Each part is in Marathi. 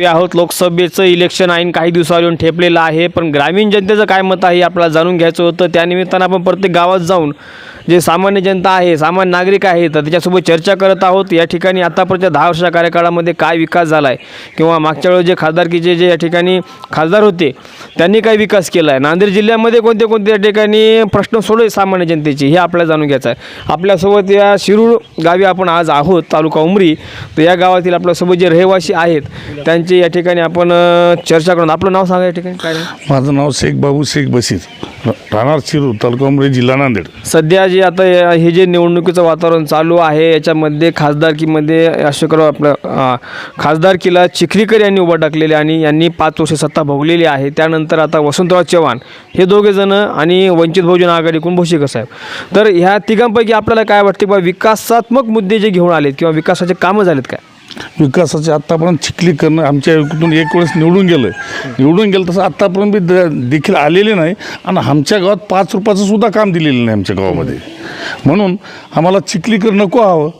आहोत लोकसभेचं इलेक्शन आईन काही दिवसावर येऊन ठेपलेलं आहे. पण ग्रामीण जनतेचं काय मत आहे हे आपल्याला जाणून घ्यायचं होतं. त्यानिमित्तानं आपण प्रत्येक गावात जाऊन जे सामान्य जनता आहे सामान्य नागरिक आहे तर त्याच्यासोबत चर्चा करत आहोत. या ठिकाणी आतापर्यंत दहा वर्षाच्या कार्यकाळामध्ये काय विकास झाला आहे किंवा मागच्या वेळेस जे खासदारकीचे जे या ठिकाणी खासदार होते त्यांनी काय विकास केला आहे नांदेड जिल्ह्यामध्ये कोणते कोणते या ठिकाणी प्रश्न सोडले सामान्य जनतेचे? हे आपल्याला जाणून घ्यायचं आहे. आपल्यासोबत या शिरूर गावी आपण आज आहोत तालुका उमरी. तर या गावातील आपल्यासोबत जे रहिवासी आहेत त्यां त्यांची या ठिकाणी आपण चर्चा करून आपलं नाव सांगा या ठिकाणी काय? माझं नाव शेख बाबू शेख बशीर. राहणार शिरूर तालुका उमरी जिल्हा नांदेड. सध्या जे आता या- हे जे निवडणुकीचं वातावरण चालू आहे याच्यामध्ये खासदारकीमध्ये अशोकराव आपलं अ, खासदारकीला चिखलीकर यांनी उभा टाकलेले आणि यांनी पाच वर्षे सत्ता भोगलेली आहे. त्यानंतर आता वसंतराव चव्हाण हे दोघे जण आणि वंचित बहुजन आघाडीकडून भोशीकर साहेब. तर ह्या तिघांपैकी आपल्याला काय वाटते बा विकासात्मक मुद्दे जे घेऊन आलेत किंवा विकासाचे कामं झालेत काय? विकासाचे आत्तापर्यंत चिखली करणं आमच्या इकडून एक वेळेस निवडून गेलं. निवडून गेलं तसं आत्तापर्यंत बी द- देखील आलेले नाही. आणि आमच्या गावात पाच रुपयाचं सुद्धा काम दिलेलं नाही आमच्या गावामध्ये. म्हणून आम्हाला चिखलीकर नको हवं.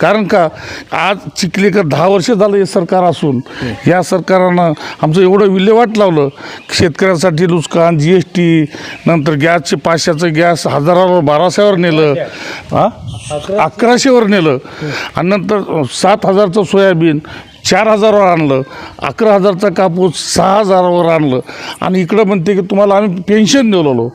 कारण का आज चिखलीकर दहा वर्ष झालं हे सरकार असून या सरकारानं आमचं एवढं विल्हेवाट लावलं शेतकऱ्यांसाठी नुकसान जी एस टी नंतर गॅसचे पाचशेचं गॅस हजारावर बाराशेवर नेलं हां? अकराशेवर नेलं आणि नंतर सात हजारचं सोयाबीन चार हजारावर आणलं अकरा हजारचा कापूस सहा हजारावर आणलं आणि इकडं म्हणते की तुम्हाला आम्ही पेन्शन दिलेलो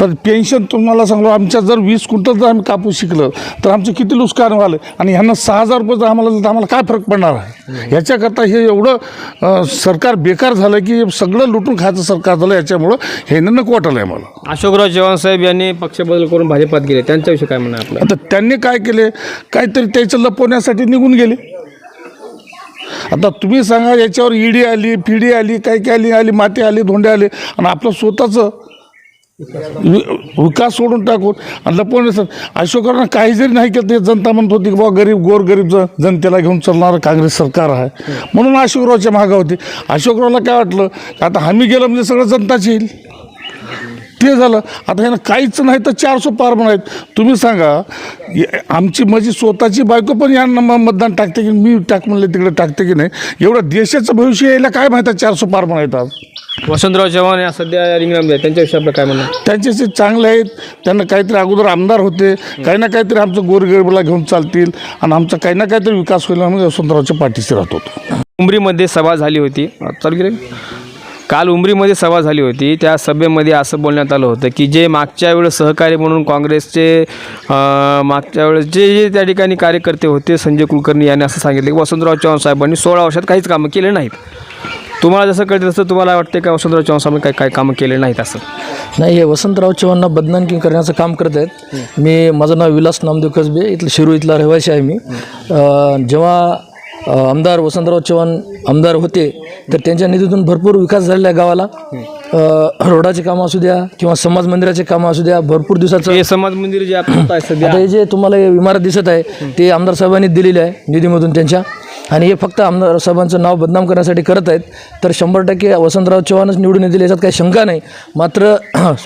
तर पेन्शन तुम्हाला सांगलो आमच्या जर वीस क्विंटल जर आम्ही कापूस शिकलं तर आमचं किती नुकसान व्हालं आणि ह्यांना सहा हजार रुपये जर आम्हाला तर आम्हाला काय फरक पडणार आहे? ह्याच्याकरता हे एवढं सरकार बेकार झालं की सगळं लुटून खायचं सरकार झालं याच्यामुळं हे नको वाटलं आहे मला अशोकराव चव्हाण साहेब यांनी पक्ष बदल करून भाजपात गेले त्यांच्याविषयी काय म्हणणं आहे आपलं? आता त्यांनी काय केले? काहीतरी त्याचं लपवण्यासाठी निघून गेले. आता तुम्ही सांगा याच्यावर ईडी आली फिडी आली काय काय आली आली माती आली धोंडे आले आणि आपलं स्वतःचं विकास सोडून टाकून. आणि सर अशोकरांना काही जरी नाही केलं ते जनता म्हणत होती की बाबा गरीब गोरगरीब जनतेला घेऊन चालणारं काँग्रेस सरकार आहे. म्हणून अशोकरावच्या मागं होते. अशोकरावला काय वाटलं? की आता आम्ही गेलं म्हणजे सगळं जनताच येईल. ते झालं. आता ह्यानं काहीच नाही तर चारशे पार म्हणायत. आहेत तुम्ही सांगा आमची माझी स्वतःची बायको पण यांना मतदान टाकते की मी टाक म्हणले तिकडे टाकते की नाही? एवढं देशाचं भविष्य यायला काय माहीत आहे चारशे पार पण आहेत आज? वसंतराव चव्हाण या सध्या रिंगणामध्ये आहेत. त्यांच्याविषयी आपलं काय म्हणणं? आहे? त्यांचे चांगले आहेत त्यांना काहीतरी अगोदर आमदार होते. काही ना काहीतरी आमचं गोरगरिबाला घेऊन चालतील आणि आमचा काही ना काहीतरी विकास होईल आम्ही वसंतरावच्या पाठीशी राहतो उमरीमध्ये सभा झाली होती. चालू केलं? काल उमरीमध्ये सभा झाली होती. त्या सभेमध्ये असं बोलण्यात आलं होतं की जे मागच्या वेळेस सहकारी म्हणून काँग्रेसचे अं, मागच्या वेळेस जे जे त्या ठिकाणी कार्यकर्ते होते संजय कुलकर्णी यांनी असं सांगितलं की वसंतराव चव्हाण साहेबांनी सोळा वर्षात काहीच कामं केले नाहीत. तुम्हाला जसं कळतं तसं तुम्हाला वाटते का वसंतराव चव्हाण साहेबांनी काही काही कामं केले नाहीत असं? नाही हे वसंतराव चव्हाणना बदनामकी करण्याचं काम करत आहेत. मी माझं नाव विलास नामदेव कसबे इथलं शिरू इथला रहिवासी आहे मी. जेव्हा आमदार वसंतराव चव्हाण आमदार होते तर त्यांच्या निधीतून भरपूर विकास झालेला आहे गावाला. रोडाचे कामं असू द्या किंवा समाज मंदिराचे कामं असू द्या भरपूर दिवसाचं हे समाज मंदिर जे आपण आता हे जे तुम्हाला हे इमारत दिसत आहे ते आमदार साहेबांनी दिलेली आहे निधीमधून त्यांच्या. आणि हे फक्त आमदार साहेबांचं नाव बदनाम करण्यासाठी करत आहेत. तर शंभर टक्के वसंतराव चव्हाणच निवडून येतील याच्यात काही शंका नाही. मात्र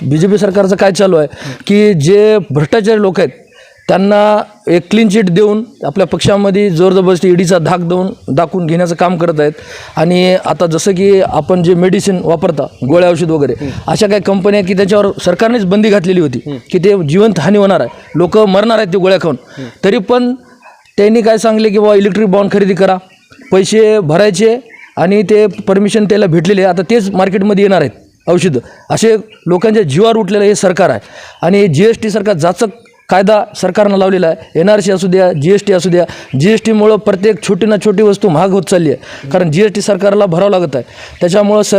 बी जे पी सरकारचं काय चालू आहे की जे भ्रष्टाचारी लोक आहेत त्यांना एक क्लीन चिट देऊन आपल्या पक्षामध्ये जोरजबरदस्ती ईडीचा धाक देऊन दाखवून घेण्याचं काम करत आहेत. आणि आता जसं की आपण जे मेडिसिन वापरता गोळ्या औषध वगैरे अशा काही कंपन्या की त्याच्यावर सरकारनेच बंदी घातलेली होती की ते जिवंत हानी होणार आहे. लोक मरणार आहेत ते गोळ्या खाऊन. तरी पण त्यांनी काय सांगले की बाबा इलेक्ट्रिक बॉन्ड खरेदी करा पैसे भरायचे आणि ते परमिशन त्याला भेटलेले. आहे. आता तेच मार्केटमध्ये येणार आहेत औषधं. असे लोकांच्या जीवावर उठलेलं हे सरकार आहे. आणि जी एस टी सरकार जाचक कायदा सरकारनं लावलेला आहे. एन आर सी असू द्या जी एस टी असू द्या जी एस टीमुळं प्रत्येक छोटी ना छोटी वस्तू महाग होत चालली आहे. कारण जी एस टी सरकारला भरावं लागत आहे. त्याच्यामुळं स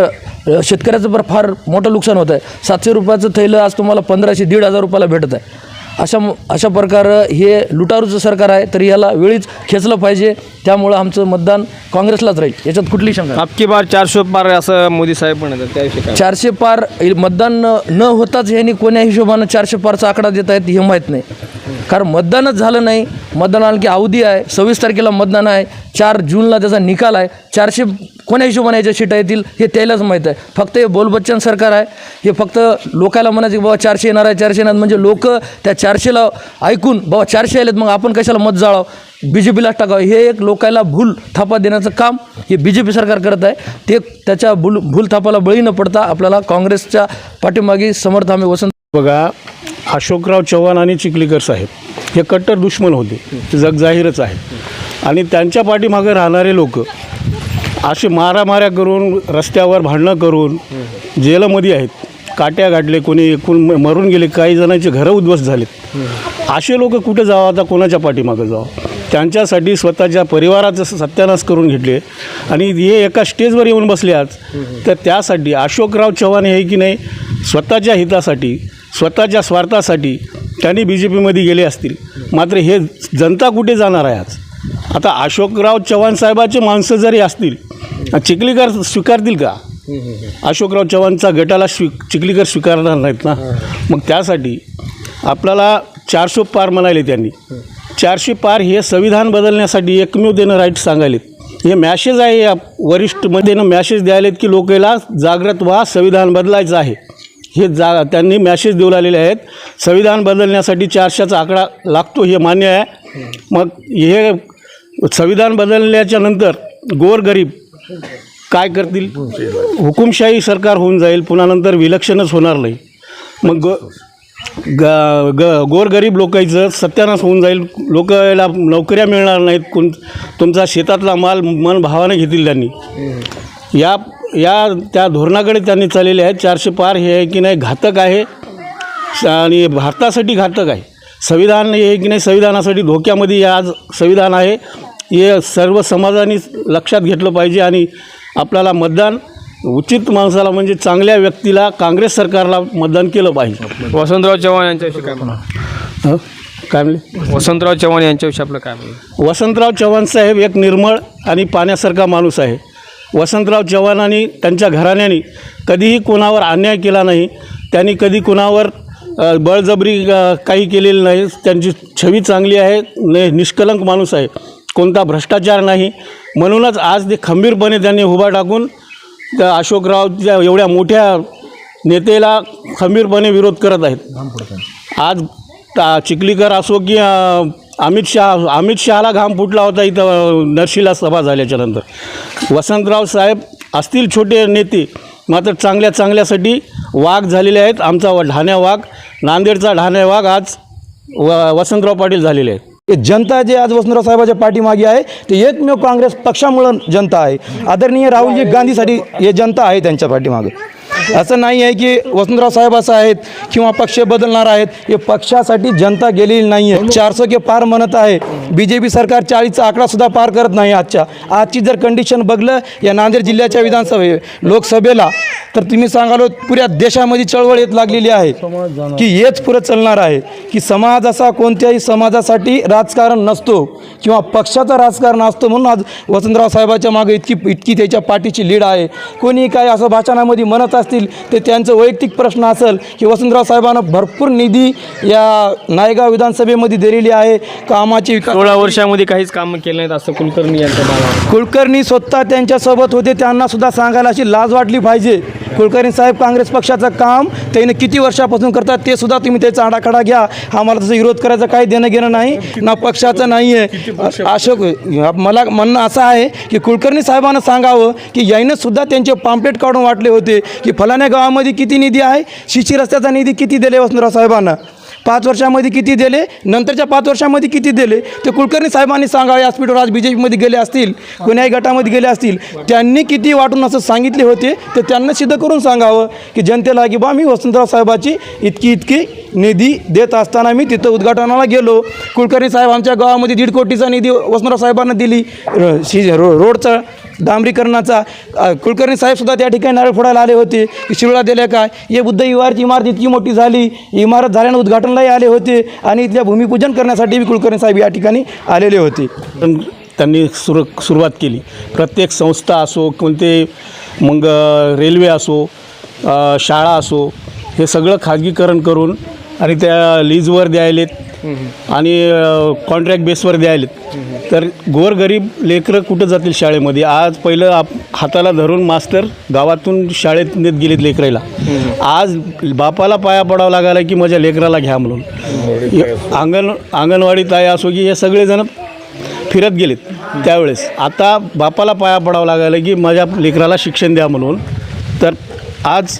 शेतकऱ्याचं पण फार मोठं नुकसान होत आहे. सातशे रुपयाचं थैलं आज तुम्हाला पंधराशे दीड हजार रुपयाला भेटत आहे. अशा अशा प्रकारे हे लुटारूचं सरकार आहे तर याला वेळीच खेचलं पाहिजे. त्यामुळं आमचं मतदान काँग्रेसलाच राहील. याच्यात कुठली शंका. आपकी बार चारशे पार असं मोदी साहेब म्हणतात. त्याविषयी काय? चारशे पार मतदान न न होताच यांनी कोण्या हिशोबानं चारशे पारचा आकडा देत आहेत हे माहीत नाही. कारण मतदानच झालं नाही. मतदान आणखी अवधी आहे. सव्वीस तारखेला मतदान आहे. चार जूनला त्याचा निकाल आहे. चारशे कोण्या हिशोबाने याच्या सीटा येतील हे त्यालाच माहीत आहे. फक्त हे बोलबच्चन सरकार आहे. हे फक्त लोकायला म्हणायचं की बाबा चारशे येणार आहे चारशे येणार म्हणजे लोक त्या चारशेला ऐकून बाबा चारशे आलेत मग आपण कशाला मत जाळावं? बी जे पीलाच टाकावं. हे एक लोकायला भूल थापा देण्याचं काम हे बी जे पी सरकार करत आहे. ते त्याच्या भूल भूल थापाला बळी न पडता आपल्याला काँग्रेसच्या पाठीमागे समर्थ आम्ही वसंत बघा अशोकराव चव्हाण आणि चिखलीकर साहेब हे कट्टर दुश्मन होते ते जगजाहीरच आहे. आणि त्यांच्या पाठीमागे राहणारे लोक असे मारामाऱ्या करून रस्त्यावर भांडणं करून जेलमध्ये आहेत काट्या गाठले कोणी एकूण म- मरून गेले काही जणांचे घरं उद्ध्वस्त झालेत. असे लोक कुठे जावं? आता कोणाच्या पाठीमागं जावं? त्यांच्यासाठी स्वतःच्या परिवाराचं सत्यानाश करून घेतले. आणि हे एका स्टेजवर येऊन बसले आज. तर त्यासाठी अशोकराव चव्हाण हे की नाही स्वतःच्या हितासाठी स्वतःच्या स्वार्थासाठी त्यांनी बी जे पीमध्ये गेले असतील. मात्र हे जनता कुठे जाणार आहे आज? आता अशोकराव चव्हाण साहेबाचे माणसं जरी असतील चिखलीकर स्वीकारतील का? अशोकराव चव्हाणचा गटाला स्वी चिखलीकर स्वीकारणार नाहीत ना? मग त्यासाठी आपल्याला चारशे पार म्हणाले त्यांनी. चारशे पार हे संविधान बदलण्यासाठी एकमेव देणं राईट सांगायलेत. हे मॅसेज आहे या वरिष्ठमध्ये मॅसेज द्यायलेत की लोकेला जागृत व्हा संविधान बदलायचं आहे. हे जा त्यांनी मॅसेज देऊ लागलेले आहेत. संविधान बदलण्यासाठी चारशेचा आकडा लागतो हे मान्य आहे. मग हे संविधान बदलल्याच्या नंतर गोरगरीब काय करतील? हुकुमशाही सरकार होऊन जाईल. पुन्हा नंतर विलक्षणच होणार नाही. मग ग ग ग गोरगरीब लोकांचं सत्यानाश होऊन जाईल लोकांना नोकऱ्या मिळणार नाहीत. कोण तुमचा शेतातला माल मन भावाने घेतील त्यांनी. या या त्या धोरणाकडे त्यांनी चाललेले आहेत. चारशे पार हे आहे की नाही घातक आहे. आणि भारतासाठी घातक आहे. संविधान हे आहे की नाही संविधानासाठी धोक्यामध्ये आज संविधान आहे. हे सर्व समाजाने लक्षात घेतलं पाहिजे आणि आपल्याला मतदान उचित माणसाला म्हणजे चांगल्या व्यक्तीला काँग्रेस सरकारला मतदान केलं पाहिजे. वसंतराव चव्हाण यांच्याविषयी काय म्हणा? काय म्हणले? वसंतराव चव्हाण यांच्याविषयी आपलं काय म्हणणं? वसंतराव चव्हाण साहेब एक निर्मळ आणि पाण्यासारखा माणूस आहे. वसंतराव चव्हाणांनी त्यांच्या घराण्याने कधीही कोणावर अन्याय केला नाही. त्यांनी कधी कुणावर बळजबरी काही केलेली नाही. त्यांची छवी चांगली आहे ने निष्कलंक माणूस आहे. कोणता भ्रष्टाचार नाही. म्हणूनच आज ते खंबीरपणे त्यांनी उभा टाकून त्या अशोकरावच्या एवढ्या मोठ्या नेतेला खंबीरपणे विरोध करत आहेत. आज ता चिखलीकर असो की अमित शहा अमित शहाला घाम फुटला होता इथं नरशीला सभा झाल्याच्यानंतर. वसंतराव साहेब असतील छोटे नेते मात्र चांगल्या चांगल्यासाठी वाघ झालेले आहेत. आमचा व- ढाण्या वाघ नांदेडचा ढाण्या वाघ आज व वसंतराव पाटील झालेले आहेत. हे जनता जे आज वसंतराव साहेबाच्या पाठीमागे आहे ते एकमेव काँग्रेस पक्षामुळं जनता आहे. आदरणीय राहुलजी गांधीसाठी हे जनता आहे त्यांच्या पाठीमागे. असं नाही आहे की वसंतराव साहेब असं आहेत किंवा पक्ष बदलणार आहेत. हे पक्षासाठी जनता गेलेली नाही आहे चारशे के पार म्हणत आहे. बी जे पी सरकार चाळीसचा आकडासुद्धा पार करत नाही आजच्या. आजची जर कंडिशन बघलं या नांदेड जिल्ह्याच्या विधानसभे लोकसभेला तर तुम्ही सांगालो पुऱ्या देशामध्ये चळवळ येत लागलेली आहे. की हेच पुरं चालणार आहे. की समाज असा कोणत्याही समाजासाठी राजकारण नसतो किंवा पक्षाचं राजकारण असतो म्हणून आज वसंतराव साहेबाच्या मागे इतकी इतकी त्याच्या पाठीची लीड आहे. कोणी काय असं भाषणामध्ये म्हणत असतील ते त्यांचं वैयक्तिक प्रश्न असेल की वसंतराव साहेबांना भरपूर निधी या नायगाव विधानसभेमध्ये दिलेली आहे. कामाची सोळा वर्षामध्ये काहीच काम केलं नाहीत असं कुलकर्णी यांचं नाव कुलकर्णी स्वतः त्यांच्यासोबत होते त्यांना सुद्धा सांगायला अशी लाज वाटली पाहिजे. कुलकर्णी साहेब काँग्रेस पक्षाचं काम त्याने किती वर्षापासून करतात ते सुद्धा तुम्ही त्याचा आडाखाडा घ्या. आम्हाला तसं विरोध करायचं काही देणं घेणं नाही ना पक्षाचं नाही आहे अशोक मला म्हणणं असं आहे की कुलकर्णी साहेबांना सांगावं की याईनं सुद्धा त्यांचे पाम्पलेट काढून वाटले होते की फलाण्या गावामध्ये किती निधी आहे? शिशी रस्त्याचा निधी किती दिले वसंतराव साहेबांना? पाच वर्षामध्ये किती दिले? नंतरच्या पाच वर्षामध्ये किती दिले? ते कुलकर्णी साहेबांनी सांगावे हॉस्पिटल आज बी जे पीमध्ये गेले असतील कोण्याही गटामध्ये गेले असतील त्यांनी किती वाटून असं सांगितले होते तर त्यांना सिद्ध करून सांगावं की जनतेला की बा मी वसंतराव साहेबाची इतकी इतकी निधी देत असताना मी तिथं उद्घाटनाला गेलो. कुलकर्णी साहेब आमच्या गावामध्ये दीड कोटीचा निधी वसंतराव साहेबांना दिली र- शि रो रोडचा. डांबरीकरणाचा कुलकर्णी साहेबसुद्धा त्या ठिकाणी नारळ फोडायला आले होते. की शिरोळा दिले काय? हे बुद्ध इवारची इमारत इतकी मोठी झाली. इमारत झाल्यानं उद्घाटनलाही आले होते. आणि इथल्या भूमिपूजन करण्यासाठी बी कुलकर्णी साहेब या ठिकाणी आलेले होते. पण त्यांनी सुर सुरुवात केली. प्रत्येक संस्था असो कोणते मग रेल्वे असो शाळा असो हे सगळं खाजगीकरण करून आणि त्या लीजवर द्यायलेत. आणि कॉन्ट्रॅक्ट बेसवर द्यायलेत तर गोरगरीब लेकरं कुठं जातील शाळेमध्ये? आज पहिलं आप हाताला धरून मास्तर गावातून शाळेत नेत गेलेत लेकराला आज बापाला पाया पडावं लागायला की माझ्या लेकराला घ्या म्हणून. अंगण अंगणवाडी ताई असो की हे सगळेजण फिरत गेलेत त्यावेळेस. आता बापाला पाया पडावं लागायला की माझ्या लेकराला शिक्षण द्या म्हणून. तर आज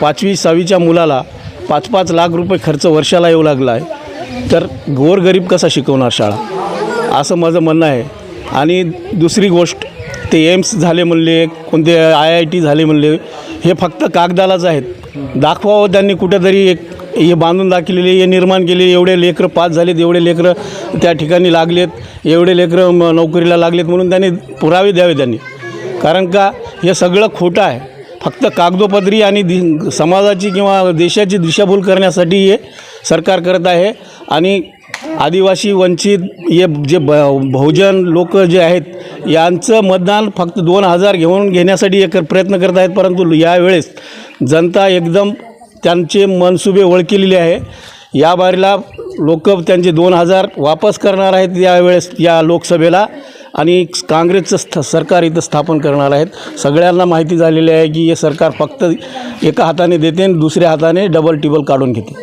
पाचवी सहावीच्या मुलाला पाच पाच लाख रुपये खर्च वर्षाला येऊ लागला आहे तर गोरगरीब कसा शिकवणार शाळा? असं माझं म्हणणं आहे. आणि दुसरी गोष्ट ते एम्स झाले म्हणले कोणते आय आय टी झाले म्हणले हे फक्त कागदालाच आहेत. दाखवावं त्यांनी कुठेतरी एक हे बांधून दाखवलेले हे निर्माण केले एवढे लेकरं पास झालेत एवढे लेकरं त्या ठिकाणी लागलेत एवढे लेकरं नोकरीला लागलेत म्हणून त्यांनी पुरावे द्यावे त्यांनी. कारण का हे सगळं खोटं आहे. फक्त कागदोपत्री आणि दि समाजाची किंवा देशाची दिशाभूल करण्यासाठी हे सरकार करत आहे. आणि आदिवासी वंचित हे जे ब बहुजन लोक जे आहेत यांचं मतदान फक्त दोन हजार घेऊन घेण्यासाठी एक प्रयत्न करत आहेत. परंतु यावेळेस जनता एकदम त्यांचे मनसुबे ओळखलेले आहे. या बारीला लोक त्यांचे दोन हजार वापस करणार आहेत यावेळेस या लोकसभेला. आणि काँग्रेसचं स्थ सरकार इथं स्थापन करणार आहेत. सगळ्यांना माहिती झालेली आहे की हे सरकार फक्त एका हाताने देते आणि दुसऱ्या हाताने डबल टिबल काढून घेते.